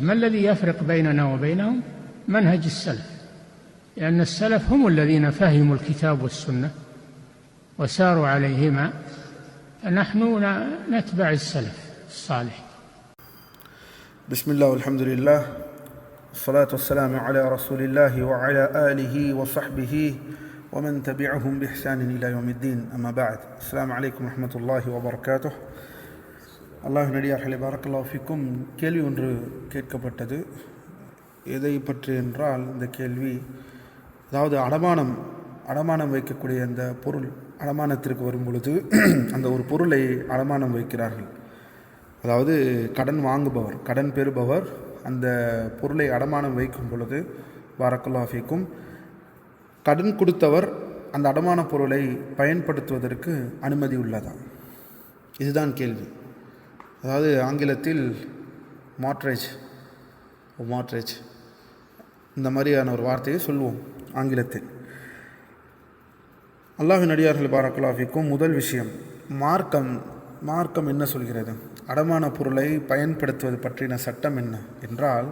ما الذي يفرق بيننا وبينهم؟ منهج السلف. لأن السلف هم الذين فهموا الكتاب والسنة وساروا عليهما. فنحن نتبع السلف الصالح. بسم الله والحمد لله. الصلاة والسلام على رسول الله وعلى آله وصحبه ومن تبعهم بإحسان إلى يوم الدين. أما بعد السلام عليكم ورحمة الله وبركاته. அல்லாஹ் நடிகார்களே பாரக்கல்லாஃபிக்கும் கேள்வி ஒன்று கேட்கப்பட்டது. எதை பற்றி என்றால் இந்த கேள்வி அதாவது அடமானம் அடமானம் வைக்கக்கூடிய அந்த பொருள் அடமானத்திற்கு வரும் பொழுது அந்த ஒரு பொருளை அடமானம் வைக்கிறார்கள். அதாவது கடன் வாங்குபவர் கடன் பெறுபவர் அந்த பொருளை அடமானம் வைக்கும் பொழுது பாரக்கல்லாஃபிக்கும் கடன் கொடுத்தவர் அந்த அடமான பொருளை பயன்படுத்துவதற்கு அனுமதி உள்ளதா இதுதான் கேள்வி. அதாவது ஆங்கிலத்தில் மாட்ரேஜ் மாட்ரேஜ் இந்த மாதிரியான ஒரு வார்த்தையை சொல்லுவோம் ஆங்கிலத்தில். அல்லாஹின் அடியார்கள் பாரக்கலாஃபிக்கும் முதல் விஷயம் மார்க்கம் மார்க்கம் என்ன சொல்கிறது? அடமான பொருளை பயன்படுத்துவது பற்றின சட்டம் என்ன என்றால்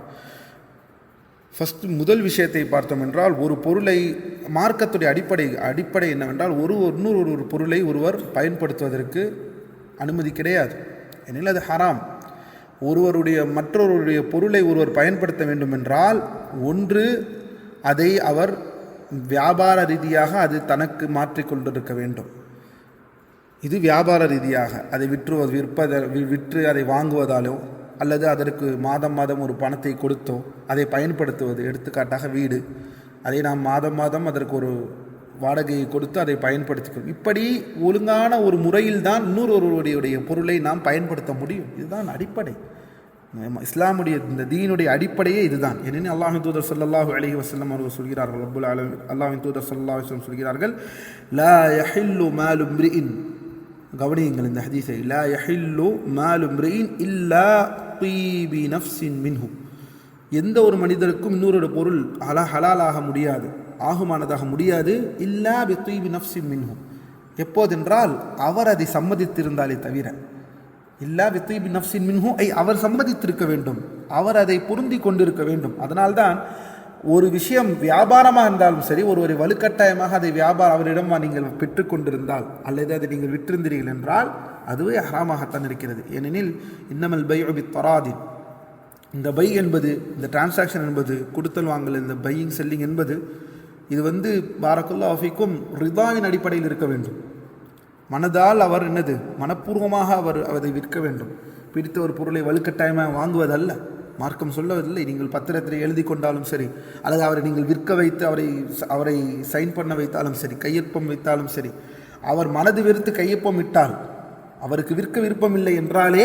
ஃபஸ்ட் முதல் விஷயத்தை பார்த்தோம் என்றால் ஒரு பொருளை மார்க்கத்துடைய அடிப்படை அடிப்படை என்னவென்றால் ஒரு இன்னொரு ஒரு பொருளை ஒருவர் பயன்படுத்துவதற்கு அனுமதி கிடையாது. எனில் அது ஹராம். ஒருவருடைய மற்றொருடைய பொருளை ஒருவர் பயன்படுத்த வேண்டுமென்றால் ஒன்று அதை அவர் வியாபார ரீதியாக அது தனக்கு மாற்றிக்கொண்டிருக்க வேண்டும். இது வியாபார ரீதியாக அதை விற்று விற்பத விற்று அதை வாங்குவதாலோ அல்லது அதற்கு மாதம் மாதம் ஒரு பணத்தை கொடுத்தோ அதை பயன்படுத்துவது எடுத்துக்காட்டாக வீடு அதை நாம் மாதம் மாதம் அதற்கு ஒரு வாடகையை கொடுத்து அதை பயன்படுத்திக்கிறோம் இப்படி ஒழுங்கான ஒரு முறையில் தான் இன்னொருவருடைய பொருளை நாம் பயன்படுத்த முடியும். இதுதான் அடிப்படை. இஸ்லாமுடைய இந்த தீனுடைய அடிப்படையே இதுதான். ஏனெனில் அல்லாஹின் தூதர் சல்லாஹூ அலஹி வசல்லம் அவர்கள் சொல்கிறார்கள் அபுல் அலம் அல்லாஹின் தூதர் சல்லா வஸ்லம் சொல்கிறார்கள் லா யஹில்லு மாலும் கவனியுங்கள் இந்த ஹதீஸை லா யஹில்லு மாலு மிரின் இல்லா பீபி நஃப்சின் மின்ஹு. எந்த ஒரு மனிதருக்கும் இன்னொரு பொருள் அலா ஹலாலாக முடியாது. ஆகுமானதாக முடியாது. இல்லா பித்தீபி நஃப்சி மின்ஹும் எப்போதென்றால் அவர் அதை சம்மதித்திருந்தாலே தவிர. இல்லா பித்தீபி நஃப்சின் மின்ஹும் ஐ அவர் சம்மதித்திருக்க வேண்டும். அவர் அதை பொருந்தி கொண்டிருக்க வேண்டும். அதனால்தான் ஒரு விஷயம் வியாபாரமாக இருந்தாலும் சரி ஒருவரை வலுக்கட்டாயமாக அதை வியாபாரம் அவரிடம் நீங்கள் பெற்றுக்கொண்டிருந்தால் அல்லது அதை நீங்கள் விற்றிருந்தீர்கள் என்றால் அதுவே ஹராமாகத்தான் இருக்கிறது. ஏனெனில் இன்னமல் பை அபி தராதின் இந்த பை என்பது இந்த டிரான்சாக்ஷன் என்பது கொடுத்தல் வாங்கல் இந்த பையிங் செல்லிங் என்பது இது வந்து பாரக்குல்லா ஆஃபிக்கும் ரிதாவின் அடிப்படையில் இருக்க வேண்டும். மனதால் அவர் என்னது? மனப்பூர்வமாக அவர் அதை விற்க வேண்டும். பிடித்த ஒரு பொருளை வலுக்கட்டாயமாக வாங்குவதல்ல. மார்க்கம் சொல்லவதில்லை நீங்கள் பத்திரத்தில் எழுதி கொண்டாலும் சரி அல்லது அவரை நீங்கள் விற்க வைத்து அவரை அவரை சைன் பண்ண வைத்தாலும் சரி கையொப்பம் வைத்தாலும் சரி அவர் மனது வெறுத்து கையொப்பம் இட்டால் அவருக்கு விற்க விருப்பம் இல்லை என்றாலே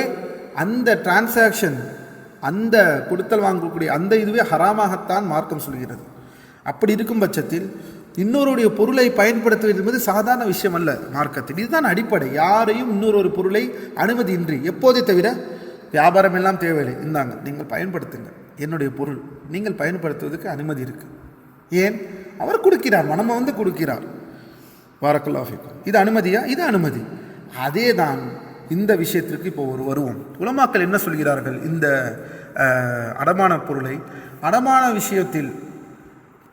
அந்த டிரான்சாக்ஷன் அந்த கொடுத்தல் வாங்கக்கூடிய அந்த இதுவே ஹராமாகத்தான் மார்க்கம் சொல்கிறது. அப்படி இருக்கும் பட்சத்தில் இன்னொருடைய பொருளை பயன்படுத்துவது என்பது சாதாரண விஷயம் அல்ல மார்க்கத்தில். இதுதான் அடிப்படை. யாரையும் இன்னொரு ஒரு பொருளை அனுமதியின்றி. எப்போதே தவிர வியாபாரம் எல்லாம் தேவையில்லை. இந்தாங்க நீங்கள் பயன்படுத்துங்க என்னுடைய பொருள். நீங்கள் பயன்படுத்துவதற்கு அனுமதி இருக்குது ஏன்? அவர் கொடுக்கிறார். மனம வந்து கொடுக்கிறார். வாரக்குல்லாஃபிக்கும் இது அனுமதியா? இது அனுமதி. அதே தான் இந்த விஷயத்திற்கு இப்போ ஒரு வருவோம். உலமாக்கள் என்ன சொல்கிறார்கள்? இந்த அடமான பொருளை. அடமான விஷயத்தில்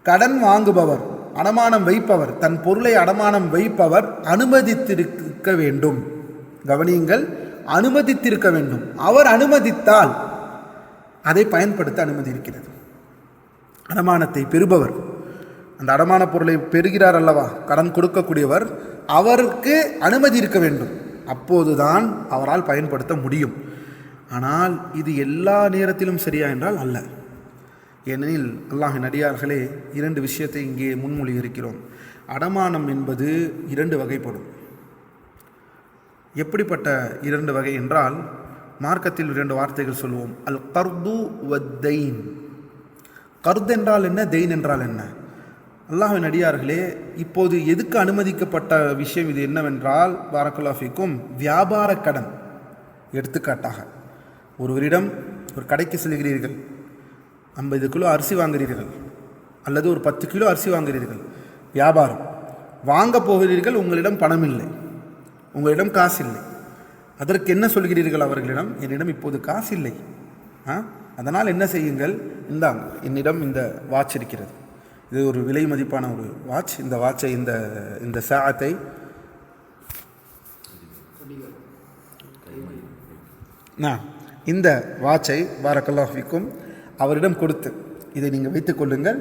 கடன் வாங்குபவர் அடமானம் வைப்பவர் தன் பொருளை அடமானம் வைப்பவர் அனுமதித்திருக்க வேண்டும். கவனியுங்கள் அனுமதித்திருக்க வேண்டும். அவர் அனுமதித்தால் அதை பயன்படுத்த அனுமதி இருக்கிறது. அடமானத்தை பெறுபவர் அந்த அடமான பொருளை பெறுகிறார் அல்லவா? கடன் கொடுக்கக்கூடியவர் அவருக்கு அனுமதி இருக்க வேண்டும். அப்போதுதான் அவரால் பயன்படுத்த முடியும். ஆனால் இது எல்லா நேரத்திலும் சரியா என்றால் அல்ல. ஏனெனில் அல்லாஹின் அடியார்களே இரண்டு விஷயத்தை இங்கே முன்மொழி இருக்கிறோம் அடமானம் என்பது இரண்டு வகைப்படும். எப்படிப்பட்ட இரண்டு வகை என்றால் மார்க்கத்தில் இரண்டு வார்த்தைகள் சொல்லுவோம் அல் கர்து வத்தைன். கருத் என்றால் என்ன? தெயின் என்றால் என்ன? அல்லாஹின் அடியார்களே இப்போது எதுக்கு அனுமதிக்கப்பட்ட விஷயம் இது என்னவென்றால் பாரக்குல்லாஃபிக்கும் வியாபார கடன். எடுத்துக்காட்டாக ஒருவரிடம் ஒரு கடைக்கு செல்கிறீர்கள். ஐம்பது கிலோ அரிசி வாங்குகிறீர்கள் அல்லது ஒரு பத்து கிலோ அரிசி வாங்குகிறீர்கள். வியாபாரம். வாங்க போகிறீர்கள் உங்களிடம் பணம் இல்லை உங்களிடம் காசு இல்லை அதற்கு என்ன சொல்கிறீர்கள் அவர்களிடம்? என்னிடம் இப்போது காசு இல்லை ஆ? அதனால் என்ன செய்யுங்கள்? இந்தாங்க என்னிடம் இந்த வாட்ச் இருக்கிறது. இது ஒரு விலை மதிப்பான ஒரு வாட்ச் இந்த வாட்சை இந்த இந்த சாத்தை நான் இந்த வாட்சை பாரக்கல்லாஹிக்கும் அவரிடம் கொடுத்து இதை நீங்கள் வைத்துக் கொள்ளுங்கள்.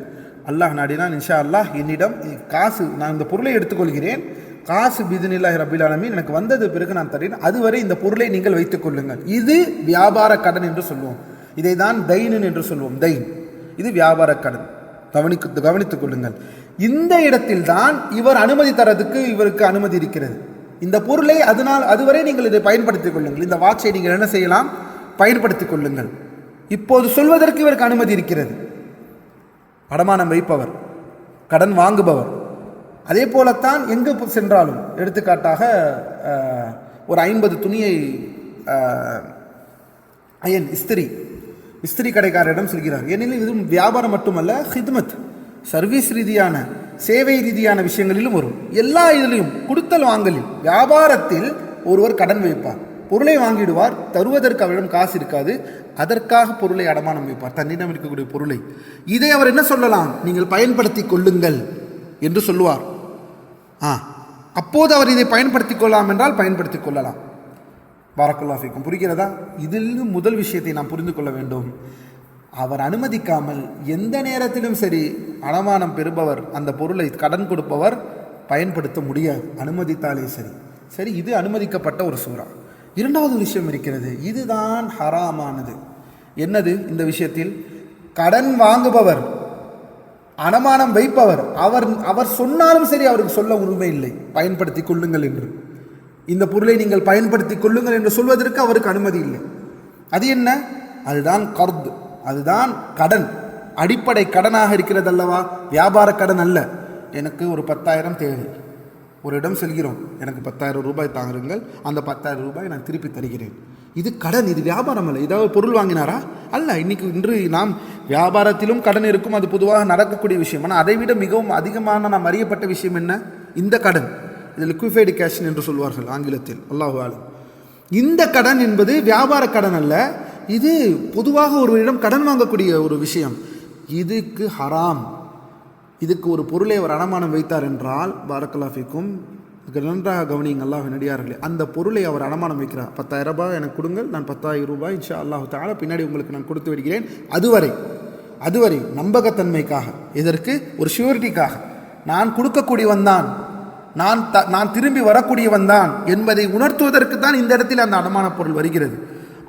அல்லாஹ் நாடினான் இன்ஷா அல்லாஹ் என்னிடம் காசு நான் இந்த பொருளை எடுத்துக்கொள்கிறேன். காசு பிதுனில்லாஹி ரபில் ஆலமின். எனக்கு வந்தது பிறகு நான் தரேன். அதுவரை இந்த பொருளை நீங்கள் வைத்துக் கொள்ளுங்கள். இது வியாபார கடன் என்று சொல்லுவோம். இதை தான் தைனன் என்று சொல்லுவோம். தைன். இது வியாபார கடன். கவனிக்கு கவனித்துக் கொள்ளுங்கள். இந்த இடத்தில் தான் இவர் அனுமதி தரதுக்கு இவருக்கு அனுமதி இருக்கிறது. இந்த பொருளை அதனால் அதுவரை நீங்கள் இதை பயன்படுத்திக் கொள்ளுங்கள். இந்த வாட்சை நீங்கள் என்ன செய்யலாம்? பயன்படுத்திக் கொள்ளுங்கள். இப்போது சொல்வதற்கு இவருக்கு அனுமதி இருக்கிறது. அடமானம் வைப்பவர் கடன் வாங்குபவர். அதே போலத்தான் எங்கு சென்றாலும் எடுத்துக்காட்டாக ஒரு ஐம்பது துணியை அயன் இஸ்திரி இஸ்திரி கடைக்காரரிடம் சொல்கிறார். ஏனெனில் இது வியாபாரம் மட்டுமல்ல ஹித்மத் சர்வீஸ் ரீதியான சேவை ரீதியான விஷயங்களிலும் வரும். எல்லா இதிலையும் கொடுத்தல் வாங்கலில் வியாபாரத்தில் ஒருவர் கடன் வைப்பார். பொருளை வாங்கிடுவார் தருவதற்கு அவரிடம் காசு இருக்காது அதற்காக பொருளை அடமானம் வைப்பார் தன்னிடம் இருக்கக்கூடிய பொருளை. இதை அவர் என்ன சொல்லலாம்? நீங்கள் பயன்படுத்தி கொள்ளுங்கள் என்று சொல்லுவார். ஆ அப்போது அவர் இதை பயன்படுத்திக் கொள்ளலாம் என்றால் பயன்படுத்திக் கொள்ளலாம். பாரக்குல்லாஃபிக்கும் புரிகிறதா? இதிலிருந்து முதல் விஷயத்தை நாம் புரிந்து கொள்ள வேண்டும். அவர் அனுமதிக்காமல் எந்த நேரத்திலும் சரி அடமானம் பெறுபவர் அந்த பொருளை கடன் கொடுப்பவர் பயன்படுத்த முடியாது. அனுமதித்தாலே சரி. சரி இது அனுமதிக்கப்பட்ட ஒரு சூறா. இரண்டாவது விஷயம் இருக்கிறது. இதுதான் ஹராமானது. என்னது? இந்த விஷயத்தில் கடன் வாங்குபவர் அனுமானம் வைப்பவர் அவர் அவர் சொன்னாலும் சரி அவருக்கு சொல்ல உரிமை இல்லை. பயன்படுத்தி கொள்ளுங்கள் என்று. இந்த பொருளை நீங்கள் பயன்படுத்தி கொள்ளுங்கள் என்று சொல்வதற்கு அவருக்கு அனுமதி இல்லை. அது என்ன? அதுதான் கர்த். அதுதான் கடன். அடிப்படை கடனாக இருக்கிறது அல்லவா வியாபார கடன் அல்ல. எனக்கு ஒரு பத்தாயிரம் தேவை. ஒரு இடம் செல்கிறோம். எனக்கு பத்தாயிரம் ரூபாய் தாங்குங்கள். அந்த பத்தாயிரம் ரூபாய் நான் திருப்பி தருகிறேன். இது கடன் இது வியாபாரம் அல்ல. ஏதாவது பொருள் வாங்கினாரா? அல்ல. இன்னைக்கு இன்று நாம் வியாபாரத்திலும் கடன் இருக்கும். அது பொதுவாக நடக்கக்கூடிய விஷயம். ஆனால் அதை விட மிகவும் அதிகமான நாம் அறியப்பட்ட விஷயம் என்ன? இந்த கடன். இது லிக்விஃபைடு கேஷ் என்று சொல்வார்கள் ஆங்கிலத்தில். அல்லாஹு இந்த கடன் என்பது வியாபார கடன் அல்ல. இது பொதுவாக ஒருவரிடம் கடன் வாங்கக்கூடிய ஒரு விஷயம். இதுக்கு ஹராம். இதுக்கு ஒரு பொருளை அவர் அடமானம் வைத்தார் என்றால் பாரக்கலாஃபிக்கும் நன்றாக கவனிங்க அல்லாஹ் நடிகார்களே. அந்த பொருளை அவர் அடமானம் வைக்கிறார். பத்தாயிரம் ரூபாய் எனக்கு கொடுங்கள் நான் பத்தாயிரம் ரூபாய் இன்ஷா அல்லாஹ் தாலா பின்னாடி உங்களுக்கு நான் கொடுத்து விடுகிறேன் அதுவரை அதுவரை நம்பகத்தன்மைக்காக இதற்கு ஒரு ஷூரிட்டிக்காக. நான் கொடுக்கக்கூடியவன் தான். நான் த நான் திரும்பி வரக்கூடியவன் தான் என்பதை உணர்த்துவதற்கு தான் இந்த இடத்தில் அந்த அடமானப் பொருள் வருகிறது.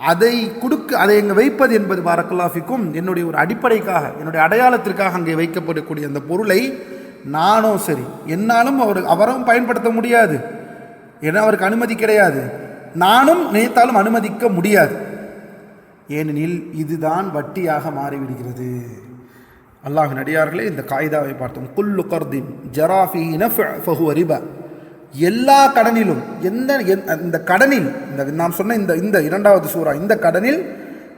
அதை கொடுக்க அதை அங்கே வைப்பது என்பது பாரக்கல்லாஃபிக்கும் என்னுடைய ஒரு அடிப்படைக்காக என்னுடைய அடையாளத்திற்காக அங்கே வைக்கப்படக்கூடிய அந்த பொருளை நானும் சரி என்னாலும் அவர் அவரும் பயன்படுத்த முடியாது. ஏன்னா அவருக்கு அனுமதி கிடையாது. நானும் நினைத்தாலும் அனுமதிக்க முடியாது. ஏனெனில் இதுதான் வட்டியாக மாறிவிடுகிறது. அல்லாஹ் நடிகார்களே இந்த காய்தாவை பார்த்தோம். குல்லு கர்தின் ஜராஃபி ஃபஹு ரிபா. எல்லா கடனிலும் எந்த எந்- இந்த கடனில் இந்த நாம் சொன்ன இந்த இந்த இரண்டாவது சூறா இந்த கடனில்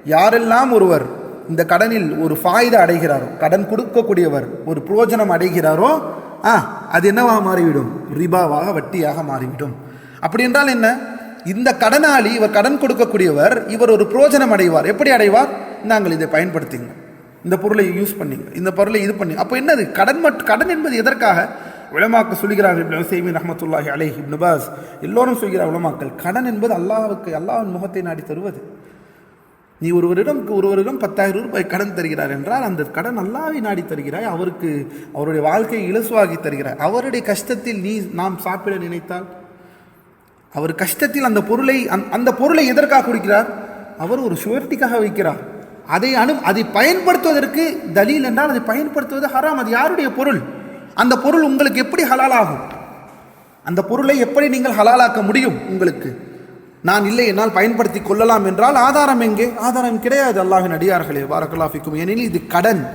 யாரெல்லாம் ஒருவர் இந்த கடனில் ஒரு ஃபாய்தா அடைகிறாரோ கடன் கொடுக்கக்கூடியவர் ஒரு புரோஜனம் அடைகிறாரோ ஆ அது என்னவாக மாறிவிடும்? ரிபாவாக வட்டியாக மாறிவிடும். அப்படி என்றால் என்ன? இந்த கடனாளி இவர் கடன் கொடுக்கக்கூடியவர் இவர் ஒரு புரோஜனம் அடைவார். எப்படி அடைவார்? நாங்கள் இதை பயன்படுத்திங்க. இந்த பொருளை யூஸ் பண்ணிங்க. இந்த பொருளை இது பண்ணி. அப்போ என்னது? கடன் மட் கடன் என்பது எதற்காக? உலமாக்கு சொல்கிறார்கள் இப்னு உசைமீன் ரஹ்மத்துல்லாஹி அலைஹி இப்னு பாஸ். எல்லோரும் சொல்கிறார் உலமாக்கள் கடன் என்பது அல்லாவுக்கு அல்லாவின் முகத்தை நாடி தருவது. நீ ஒருவரிடம் ஒருவரிடம் பத்தாயிரம் ரூபாய் கடன் தருகிறார் என்றால் அந்த கடன் அல்லாவை நாடி தருகிறாய் அவருக்கு அவருடைய வாழ்க்கையை இலசுவாகி தருகிறாய். அவருடைய கஷ்டத்தில் நீ நாம் சாப்பிட நினைத்தால் அவர் கஷ்டத்தில் அந்த பொருளை அந்த- அந்த பொருளை எதற்காக கொடுக்கிறார்? அவர் ஒரு சுவர்ட்டிக்காக வைக்கிறார். அதை அனு அதை பயன்படுத்துவதற்கு தலீல் என்றால் அதை பயன்படுத்துவது ஹராம் அது யாருடைய பொருள்? அந்த பொருள் உங்களுக்கு எப்படி ஹலாலாகும்? அந்த பொருளை எப்படி நீங்கள் ஹலாலாக்க முடியும் உங்களுக்கு? நான் இல்லை என்னால் பயன்படுத்தி கொள்ளலாம் என்றால் ஆதாரம் எங்கே? ஆதாரம் கிடையாது அல்லாஹின் அடியார்களே. பாரக்கல்லாஃபிக்கும் ஏனெனில் இது கடன்.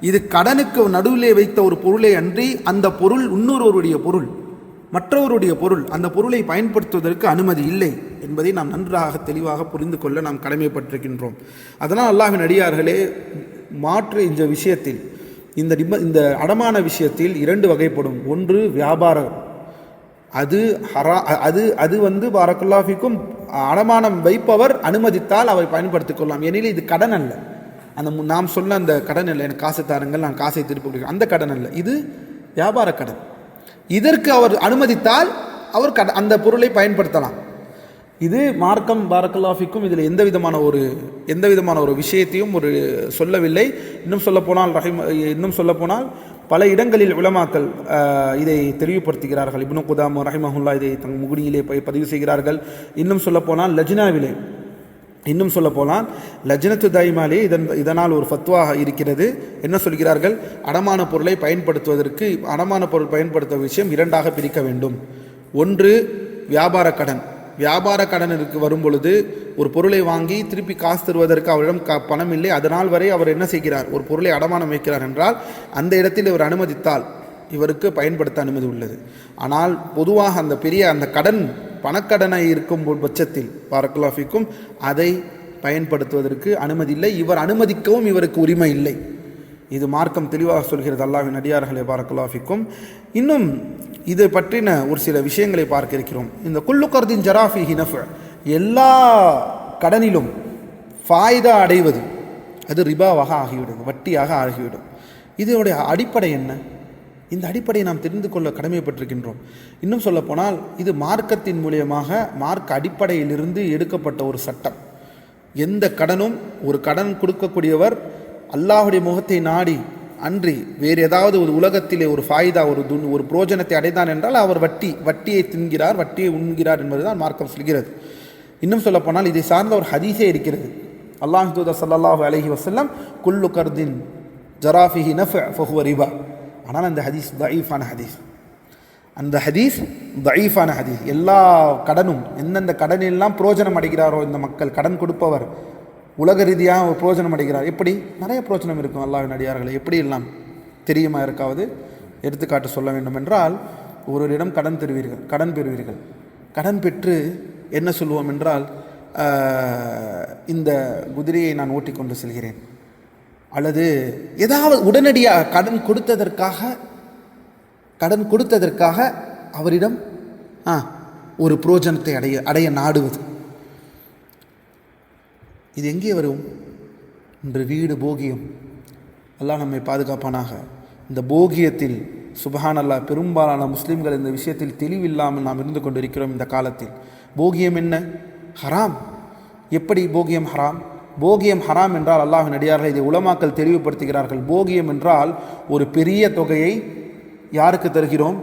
இது கடனுக்கு நடுவிலே வைத்த ஒரு பொருளை அன்றி அந்த பொருள் இன்னொருவருடைய பொருள் மற்றவருடைய பொருள். அந்த பொருளை பயன்படுத்துவதற்கு அனுமதி இல்லை என்பதை நாம் நன்றாக தெளிவாக புரிந்து கொள்ள நாம் கடமைப்பட்டிருக்கின்றோம். அதனால் அல்லாஹின் அடியார்களே மாற்று இந்த விஷயத்தில் இந்த நிப இந்த அடமான விஷயத்தில் இரண்டு வகைப்படும். ஒன்று வியாபாரம் அது ஹரா அது அது வந்து பாரக்குல்லாஃபிக்கும் அடமானம் வைப்பவர் அனுமதித்தால் அவை பயன்படுத்திக் கொள்ளலாம். ஏனெனில் இது கடன் அல்ல. அந்த நாம் சொன்ன அந்த கடன் இல்லை எனக்கு காசை தாருங்கள் நான் காசை திருப்பி கொடுக்கிறேன். அந்த கடன் அல்ல. இது வியாபார கடன். இதற்கு அவர் அனுமதித்தால் அவர் கட அந்த பொருளை பயன்படுத்தலாம். இது மார்க்கம் பாரக்கல்லாஃபிக்கும் இதில் எந்த விதமான ஒரு எந்த விதமான ஒரு விஷயத்தையும் ஒரு சொல்லவில்லை. இன்னும் சொல்லப்போனால் ரஹிம் இன்னும் சொல்லப்போனால் பல இடங்களில் உலமாக்கள் இதை தெளிவுபடுத்துகிறார்கள் இப்னு குதாம் ரஹிமஹுல்லா இதை தங் முகுடியிலே பதிவு செய்கிறார்கள். இன்னும் சொல்லப்போனால் லஜ்னாவிலே இன்னும் சொல்ல போனால் லஜ்னத்து தாய்மாலே இதன் இதனால் ஒரு ஃபத்வாக இருக்கிறது. என்ன சொல்கிறார்கள்? அடமான பொருளை பயன்படுத்துவதற்கு அடமான பொருள் பயன்படுத்த விஷயம் இரண்டாக பிரிக்க வேண்டும். ஒன்று வியாபார கடன். வியாபார கடனிற்கு வரும் பொழுது ஒரு பொருளை வாங்கி திருப்பி காசு தருவதற்கு அவரிடம் க பணம் இல்லை. அதனால் வரை அவர் என்ன செய்கிறார்? ஒரு பொருளை அடமானம் வைக்கிறார் என்றால் அந்த இடத்தில் இவர் அனுமதித்தால் இவருக்கு பயன்படுத்த அனுமதி உள்ளது. ஆனால் பொதுவாக அந்த பெரிய அந்த கடன் பணக்கடனை இருக்கும் பட்சத்தில் பாரக்கலாஃபிக்கும் அதை பயன்படுத்துவதற்கு அனுமதி இல்லை. இவர் அனுமதிக்கவும் இவருக்கு உரிமை இல்லை. இது மார்க்கம் தெளிவாக சொல்கிறது. அல்லாவின் அடியார்களை பாரக்கலாஃபிக்கும் இன்னும் இது பற்றின ஒரு சில விஷயங்களை பார்க்க இருக்கிறோம். இந்த குல்லுக்கர்தின் ஜராஃபி ஹினஃப் எல்லா கடனிலும் ஃபாய்தா அடைவது அது ரிபாவாக ஆகிவிடும் வட்டியாக ஆகிவிடும். இதனுடைய அடிப்படை என்ன? இந்த அடிப்படையை நாம் தெரிந்து கொள்ள கடமைப்பட்டிருக்கின்றோம். இன்னும் சொல்லப்போனால் இது மார்க்கத்தின் மூலியமாக மார்க்க அடிப்படையிலிருந்து எடுக்கப்பட்ட ஒரு சட்டம். எந்த கடனும் ஒரு கடன் கொடுக்கக்கூடியவர் அல்லாஹுடைய முகத்தை நாடி அன்றி வேறு ஏதாவது ஒரு உலகத்திலே ஒரு ஃபாய்தா ஒரு துன் ஒரு புரோஜனத்தை அடைந்தான் என்றால் அவர் வட்டி வட்டியை தின்கிறார் வட்டியை உண்கிறார் என்பதுதான் மார்க்கம் சொல்கிறது. இன்னும் சொல்லப்போனால் இதை சார்ந்த ஒரு ஹதீஸே இருக்கிறது. அல்லாஹ் தூதர் சல்லாஹூ அலஹி வசல்லம் குல்லு கர்தின் ஜராஃபிஹி நஃப் ஃபஹுவ ரிபா. ஆனால் அந்த ஹதீஸ் தயீஃபான ஹதீஸ். அந்த ஹதீஸ் தயீஃபான ஹதீஸ். எல்லா கடனும் எந்தெந்த கடனெல்லாம் புரோஜனம் அடைகிறாரோ இந்த மக்கள் கடன் கொடுப்பவர் உலக ரீதியாக ஒரு புரோஜனம் அடைகிறார். எப்படி? நிறைய புரோஜனம் இருக்கும் அல்லாஹ்வின் அடியார்களை. எப்படி எல்லாம் தெரியுமா இருக்காவது எடுத்துக்காட்டு சொல்ல வேண்டும் என்றால் ஒருவரிடம் கடன் தருவீர்கள். கடன் பெறுவீர்கள். கடன் பெற்று என்ன சொல்லுவோம் என்றால் இந்த குதிரையை நான் ஓட்டிக்கொண்டு செல்கிறேன். அல்லது ஏதாவது உடனடியாக கடன் கொடுத்ததற்காக கடன் கொடுத்ததற்காக அவரிடம் ஆ ஒரு புரோஜனத்தை அடைய அடைய நாடுவது. இது எங்கே வரும்? இன்று வீடு போகியம். அல்லாஹ் நம்மை பாதுகாப்பானாக. இந்த போகியத்தில் சுபஹான் அல்லாஹ் பெரும்பாலான முஸ்லீம்கள் இந்த விஷயத்தில் தெளிவில்லாமல் நாம் இருந்து கொண்டிருக்கிறோம் இந்த காலத்தில். போகியம் என்ன? ஹராம். எப்படி போகியம் ஹராம்? போகியம் ஹராம் என்றால் அல்லாஹின் அடியார்கள் இதை உலமாக்கல் தெளிவுபடுத்துகிறார்கள். போகியம் என்றால் ஒரு பெரிய தொகையை யாருக்கு தருகிறோம்?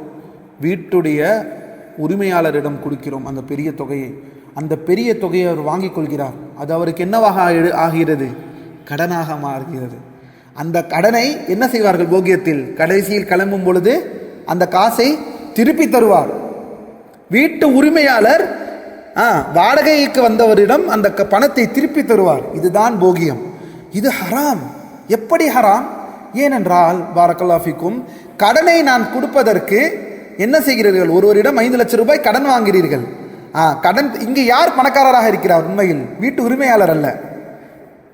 வீட்டுடைய உரிமையாளரிடம் கொடுக்கிறோம் அந்த பெரிய தொகையை. அந்த பெரிய தொகையை அவர் வாங்கிக் கொள்கிறார். அது அவருக்கு என்னவாக ஆகிறது? கடனாக மாறுகிறது. அந்த கடனை என்ன செய்வார்கள் போகியத்தில் கடைசியில் கிளம்பும் பொழுது அந்த காசை திருப்பி தருவார். வீட்டு உரிமையாளர் ஆ, வாடகைக்கு வந்தவரிடம் அந்த க- பணத்தை திருப்பி தருவார். இதுதான் போகியம் இது ஹராம். எப்படி ஹராம்? ஏனென்றால் பாரக்கல்லாஃபிக்கும் கடனை நான் கொடுப்பதற்கு என்ன செய்கிறீர்கள்? ஒருவரிடம் ஐந்து லட்சம் ரூபாய் கடன் வாங்குகிறீர்கள். கடன் இங்கே யார் பணக்காரராக இருக்கிறார்? உண்மையில் வீட்டு உரிமையாளர் அல்ல.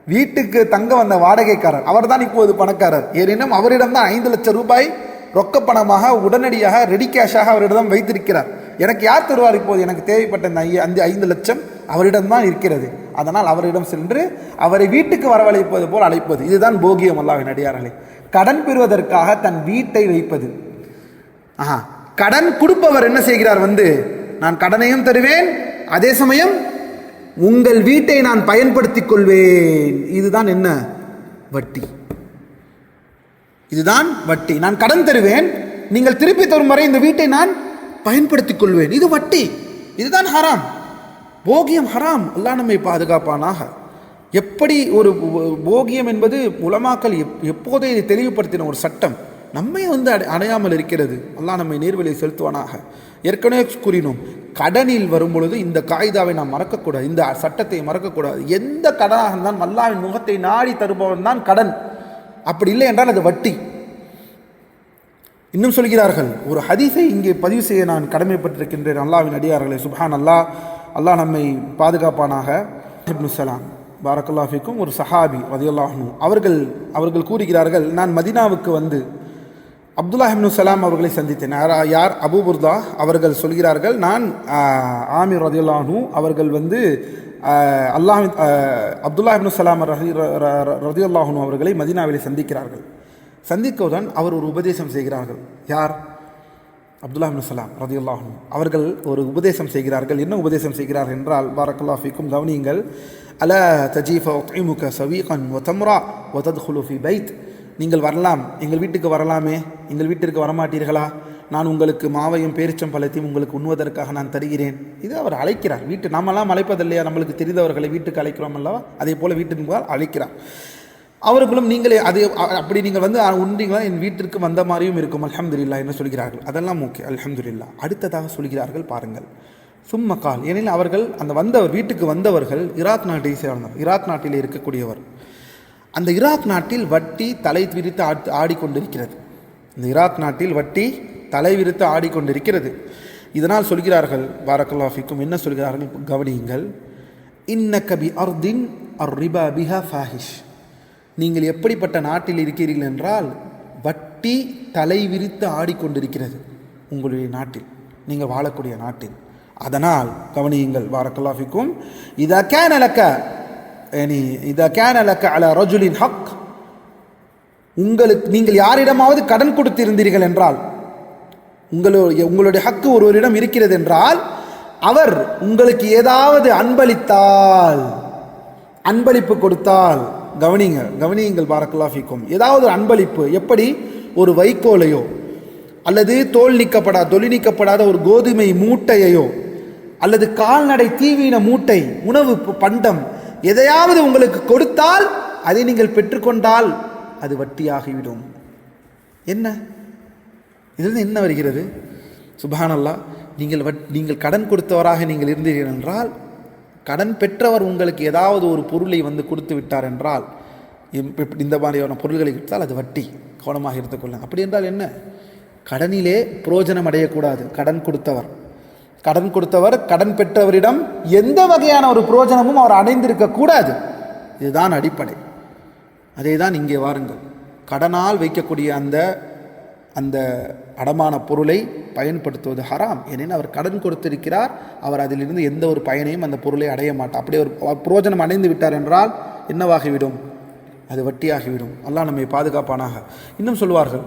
வீட்டுக்கு தங்க வந்த வாடகைக்காரர். அவர்தான் இப்போது பணக்காரர். ஏனெனும் அவரிடம் தான் ஐந்து லட்சம் ரூபாய் ரொக்க பணமாக உடனடியாக ரெடி கேஷாக அவரிடம் வைத்திருக்கிறார். எனக்கு யார் தருவார் இப்போது? எனக்கு தேவைப்பட்ட இந்த ஐ- அந்த ஐந்து லட்சம் அவரிடம் தான் இருக்கிறது. அதனால் அவரிடம் சென்று அவரை வீட்டுக்கு வரவழைப்பது போல் அழைப்பது. இதுதான் போகியம் அல்லாவின் அடியார்களே. கடன் பெறுவதற்காக தன் வீட்டை வைப்பது. ஆஹா. கடன் கொடுப்பவர் என்ன செய்கிறார் வந்து நான் கடனையும் தருவேன் அதே சமயம் உங்கள் வீட்டை நான் பயன்படுத்திக் கொள்வேன். இதுதான் என்ன? வட்டி. இதுதான் வட்டி. நான் கடன் தருவேன் நீங்கள் திருப்பி தரும் வரை இந்த வீட்டை நான் பயன்படுத்திக் கொள்வேன். இது வட்டி. இதுதான் ஹராம். போகியம் ஹராம். அல்லா நம்மை பாதுகாப்பானாக. எப்படி ஒரு போகியம் என்பது உலமாக்கல் எப் எப்போதே இதை தெளிவுபடுத்தின ஒரு சட்டம். நம்மை வந்து அடை அடையாமல் இருக்கிறது. அல்லாஹ் நம்மை நேர்வழியை செலுத்துவானாக. ஏற்கனவே கூறினோம் கடனில் வரும்பொழுது இந்த காய்தாவை நாம் மறக்கக்கூடாது இந்த சட்டத்தை மறக்கக்கூடாது. எந்த கடனாக இருந்தாலும் அல்லாவின் முகத்தை நாடி தருபவன் தான் கடன். அப்படி இல்லை என்றால் அது வட்டி. இன்னும் சொல்கிறார்கள் ஒரு ஹதீஸை இங்கே பதிவு செய்ய நான் கடமைப்பட்டிருக்கின்றேன். அல்லாவின் அடியார்களே சுப்ஹான் அல்லாஹ் அல்லாஹ் நம்மை பாதுகாப்பானாக. இப்னு சலாம் பாரக்கல்லா ஒரு சஹாபி ரதியுல்லாஹ்னு அவர்கள் அவர்கள் கூறுகிறார்கள் நான் மதீனாவுக்கு வந்து அப்துல்லா இப்னு சலாம் அவர்களை சந்தித்தேன். யார் அபு புர்தா அவர்கள் சொல்கிறார்கள் நான் ஆமீர் ரதியுல்லானு அவர்கள் வந்து அல்லாஹ் அப்துல்லா இப்னு சலாம் ரஹி ரதி அவர்களை மதினாவிலே சந்திக்கிறார்கள். சந்திக்கவுடன் அவர் ஒரு உபதேசம் செய்கிறார்கள். யார்? அப்துல்லா இப்னு சலாம் ரதி அவர்கள் ஒரு உபதேசம் செய்கிறார்கள். என்ன உபதேசம் செய்கிறார்கள் என்றால் பாரக்கல்லா ஃபிக்கும் கவனியுங்கள். அல தஜீஃப ஒத்இமுக சவீகன் ஒத்தம்ரா ஒதத் ஹுலூஃபி பைத். நீங்கள் வரலாம் எங்கள் வீட்டுக்கு வரலாமே எங்கள் வீட்டிற்கு வரமாட்டீர்களா? நான் உங்களுக்கு மாவையும் பேரிச்சம் பழத்தையும் உங்களுக்கு உண்ணுவதற்காக நான் தருகிறேன். இது அவர் அழைக்கிறார். வீட்டு நாமெல்லாம் அழைப்பதில்லையா? நம்மளுக்கு தெரிந்தவர்களை வீட்டுக்கு அழைக்கிறோம் அல்லவா? அதே போல் வீட்டுக்கு போகால் அழைக்கிறார். அவர்களும் நீங்களே அது அப்படி நீங்கள் வந்து அ- உண்டீங்களா? என் வீட்டிற்கு வந்த மாதிரியும் இருக்கும். அலமதுல்லா என்று சொல்கிறார்கள். அதெல்லாம் ஓகே. அலமதுல்லா அடுத்ததாக சொல்கிறார்கள் பாருங்கள். சும்மக்கால் ஏனெனில் அவர்கள் அந்த வந்தவர் வீட்டுக்கு வந்தவர்கள் ஈராக் நாட்டை சேர்ந்தவர். ஈராக் நாட்டில் இருக்கக்கூடியவர். அந்த ஈராக் நாட்டில் வட்டி தலை விரித்து ஆட் ஆடிக்கொண்டிருக்கிறது. இந்த ஈராக் நாட்டில் வட்டி தலை விரித்து ஆடிக்கொண்டிருக்கிறது. இதனால் சொல்கிறார்கள் வாரக்கல்லாஃபிக்கும் என்ன சொல்கிறார்கள் கவனியுங்கள். இன்ன கபி அர்தின் அர் ரிபா பிஹா ஃபாஹிஷ். நீங்கள் எப்படிப்பட்ட நாட்டில் இருக்கிறீர்கள் என்றால் வட்டி தலை விரித்து ஆடிக்கொண்டிருக்கிறது உங்களுடைய நாட்டில். நீங்கள் வாழக்கூடிய நாட்டில். அதனால் கவனியுங்கள் வாரக்கல்லாஃபிக்கும் இதா கேன يعني إذا كان لك على رجل حق உங்களுக்கு நீங்கள் யாரிடமாவது கடன் கொடுத்திருந்தீர்கள் என்றால் உங்களுடைய உங்களுடைய ஹக்கு ஒருவரிடம் இருக்கிறது என்றால் அவர் உங்களுக்கு ஏதாவது அன்பளித்தால் அன்பளிப்பு கொடுத்தால் கவனிங்க கவனியுங்கள் பாரக்கல்லாஃபிக்கும் ஏதாவது ஒரு அன்பளிப்பு எப்படி ஒரு வைக்கோலையோ அல்லது தோல் நீக்கப்படாத தொழில் நீக்கப்படாத ஒரு கோதுமை மூட்டையையோ அல்லது கால்நடை தீவீன மூட்டை உணவு ப- பண்டம் எதையாவது உங்களுக்கு கொடுத்தால் அதை நீங்கள் பெற்றுக்கொண்டால் அது வட்டியாகிவிடும். என்ன? இதிலிருந்து என்ன வருகிறது? சுபஹானல்லாஹ் நீங்கள் வட் நீங்கள் கடன் கொடுத்தவராக நீங்கள் இருந்தீர்கள் என்றால் கடன் பெற்றவர் உங்களுக்கு ஏதாவது ஒரு பொருளை வந்து கொடுத்து விட்டார் என்றால் இந்த மாதிரியான பொருள்களை கொடுத்தால் அது வட்டி கவனமாக எடுத்துக்கொள்ளுங்க அப்படி என்றால் என்ன? கடனிலே புரோஜனம் அடையக்கூடாது. கடன் கொடுத்தவர். கடன் கொடுத்தவர் கடன் பெற்றவரிடம் எந்த வகையான ஒரு புரோஜனமும் அவர் அடைந்திருக்க கூடாது. இதுதான் அடிப்படை. அதே தான் இங்கே வாருங்கள். கடனால் வைக்கக்கூடிய அந்த அந்த அடமான பொருளை பயன்படுத்துவது ஹராம். ஏனெனில் அவர் கடன் கொடுத்திருக்கிறார் அவர் அதிலிருந்து எந்த ஒரு பயனையும் அந்த பொருளை அடைய மாட்டார். அப்படி ஒரு புரோஜனம் அடைந்து விட்டார் என்றால் என்னவாகிவிடும்? அது வட்டியாகிவிடும். அல்லாஹ் நம்மை பாதுகாப்பானாக. இன்னும் சொல்வார்கள்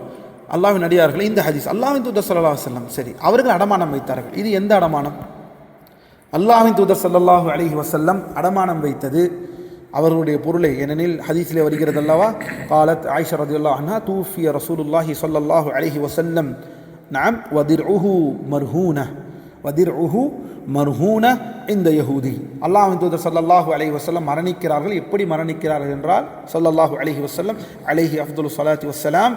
அல்லாவின் அடியார்களே இந்த ஹதீஸ். அல்லாஹ்வின் தூதர் சல்லா வல்லம் சரி அவர்கள் அடமானம் வைத்தார்கள். இது எந்த அடமானம்? அல்லாஹின் தூதர் சல்லாஹூ அலைஹி வசல்லம் அடமானம் வைத்தது அவர்களுடைய பொருளை. ஏனெனில் ஹதீஸிலே வருகிறது அல்லவா? காலத் ஆயிஷா ரதியுல்லாஹ் அன்ஹா தூஃபிய ரசூலுல்லாஹி ஸல்லல்லாஹு வசல்லம் நாம் வதிர் உஹு மர்ஹூன. வதிர்உஹு மர்ஹூன இந்த யஹூதி. அல்லாஹின் தூதர் சல்லல்லாஹு அலைஹி வசல்லம் மரணிக்கிறார்கள். எப்படி மரணிக்கிறார்கள் என்றால் ஸல்லல்லாஹு அலைஹி வசல்லம் அலைஹி அப்துல் சலாத்தி வசலாம்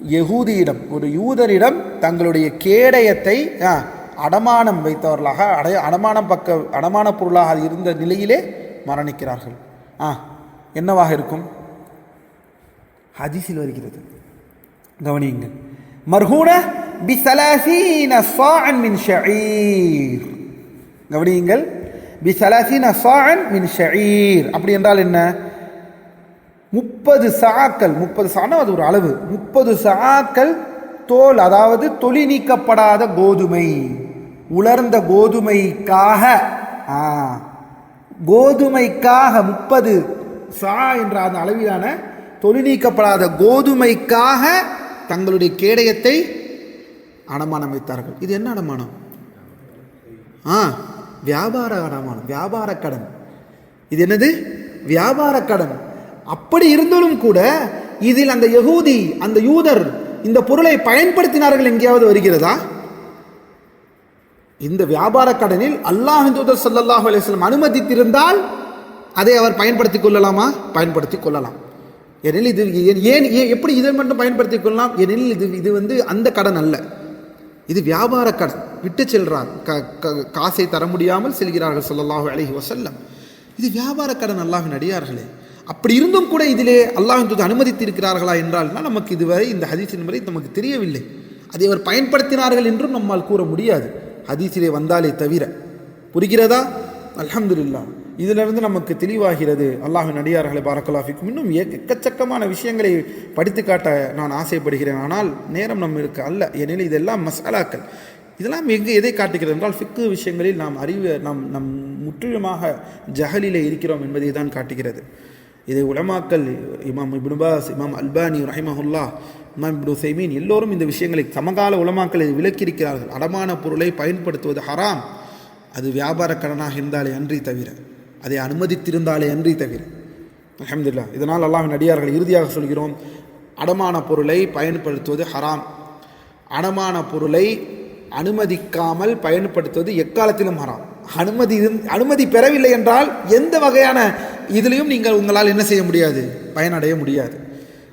யகூதியிடம் ஒரு யூதரிடம் தங்களுடைய கேடயத்தை ஆ, அடமானம் வைத்தவர்களாக அடைய அடமானம் பக்க அடமான பொருளாக இருந்த நிலையிலே மரணிக்கிறார்கள். ஆ என்னவாக இருக்கும்? ஹதீஸில் வருகிறது. கவனியுங்கள். மர்ஹூன பிசலாசீன சாஅன் மின் ஷஈர் கவனியுங்கள். பிசலாசீன சாஅன் மின் ஷஈர் அப்படி என்றால் என்ன? முப்பது சாக்கள் முப்பது சாணம் அது ஒரு அளவு. முப்பது சாக்கள் தோல் அதாவது தொலி நீக்கப்படாத கோதுமை. உலர்ந்த கோதுமைக்காக ஆ, கோதுமைக்காக முப்பது சா என்ற அந்த அளவிலான தொழில் நீக்கப்படாத கோதுமைக்காக தங்களுடைய கேடயத்தை அடமானம் வைத்தார்கள். இது என்ன அடமானம்? ஆ வியாபார அடமானம் வியாபார கடன். இது என்னது? வியாபார கடன். அப்படி இருந்தாலும் கூட இதில் அந்த யகூதி அந்த யூதர் இந்த பொருளை பயன்படுத்தினார்கள் எங்கேயாவது வருகிறதா? இந்த வியாபார கடனில் அல்லாஹின் தூதர் ஸல்லல்லாஹு அலைஹி அனுமதித்திருந்தால் அதை அவர் பயன்படுத்திக் கொள்ளலாமா? பயன்படுத்திக் கொள்ளலாம். ஏனெனில் இது ஏன் ஏன் ஏன் எப்படி இதை மட்டும் பயன்படுத்திக் கொள்ளலாம்? ஏனெனில் இது இது வந்து அந்த கடன் அல்ல. இது வியாபார கடன். விட்டு செல்றார். க காசை தர முடியாமல் செல்கிறார்கள் சொல்லல்லாஹு அலஹி வசல்லம் இது வியாபார கடன் அல்லாஹின் அடியார்களே. அப்படி இருந்தும் கூட இதிலே அல்லாஹ் தூதர் அனுமதித்திருக்கிறார்களா என்றால் நமக்கு இதுவரை இந்த ஹதீஸின் வரை நமக்கு தெரியவில்லை. அதை அவர் பயன்படுத்தினார்கள் என்றும் நம்மால் கூற முடியாது. ஹதீஸிலே வந்தாலே தவிர. புரிகிறதா? அலமதுல்லா இதிலிருந்து நமக்கு தெளிவாகிறது. அல்லாஹின் அடியார்களை பாரக்கலாஃபிக்கும் இன்னும் எக்கச்சக்கமான விஷயங்களை படித்து காட்ட நான் ஆசைப்படுகிறேன். ஆனால் நேரம் நம்மளுக்கு அல்ல. ஏனெனில் இதெல்லாம் மசாலாக்கள் இதெல்லாம் எங்கு எதை காட்டுகிறது என்றால் ஃபிக்கு விஷயங்களில் நாம் அறிவு நாம் நம் முற்றிலுமாக ஜஹலிலே இருக்கிறோம் என்பதை தான் காட்டுகிறது. இதை உலமாக்கல் இமாம் இப்னுபாஸ் இமாம் அல்பானி ரஹிமஹுல்லா இமாம் இப்னு சைமீன் எல்லோரும் இந்த விஷயங்களை சமகால உலமாக்களை விளக்கியிருக்கிறார்கள். அடமான பொருளை பயன்படுத்துவது ஹராம். அது வியாபார கடனாக இருந்தாலே அன்றி தவிர அதை அனுமதித்திருந்தாலே அன்றி தவிர. அஹமதுல்லா இதனால் அல்லாஹ்வின் அடியார்கள் இறுதியாக சொல்கிறோம் அடமான பொருளை பயன்படுத்துவது ஹராம். அடமான பொருளை அனுமதிக்காமல் பயன்படுத்துவது எக்காலத்திலும் ஹராம். அனுமதி அனுமதி பெறவில்லை என்றால் எந்த வகையான இதுலேயும் நீங்கள் உங்களால் என்ன செய்ய முடியாது? பயனடைய முடியாது.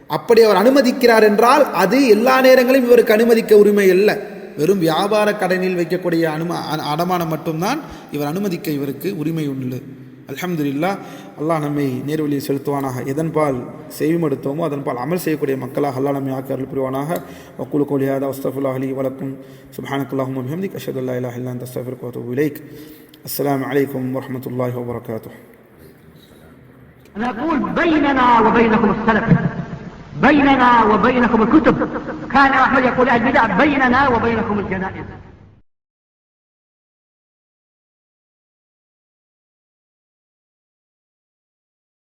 அப்படி அவர் அனுமதிக்கிறார் என்றால் அது எல்லா நேரங்களிலும் இவருக்கு அனுமதிக்க உரிமை இல்லை வெறும் வியாபார கடனில் வைக்கக்கூடிய அனும அடமானம் மட்டும்தான் இவர் அனுமதிக்க இவருக்கு உரிமை உண்டு. அலமதுல்லா அல்லாஹ் நம்மை நேர்வழியில் செலுத்துவானாக. எதன்பால் செய்வமெடுத்தோமோ அதன்பால் அமல் செய்யக்கூடிய மக்களாக அல்லா நம்மை ஆக்க அருள் புரிவானாக. வக்குலு கோலி ஹாதா அலி வலக்கும். சுப்ஹானக்கல்லாஹும் பிஹம்திக். அஷ்ஹது இல்லாஹ் இலாஹ இல்லா கோத்து விலைக் அஸ்லாம் அத்தூபு இலைக். அஸ்ஸலாமு أنا أقول بيننا وبينكم السلف. بيننا وبينكم الكتب. كان أحمد يقول البدع بيننا وبينكم الجنائز.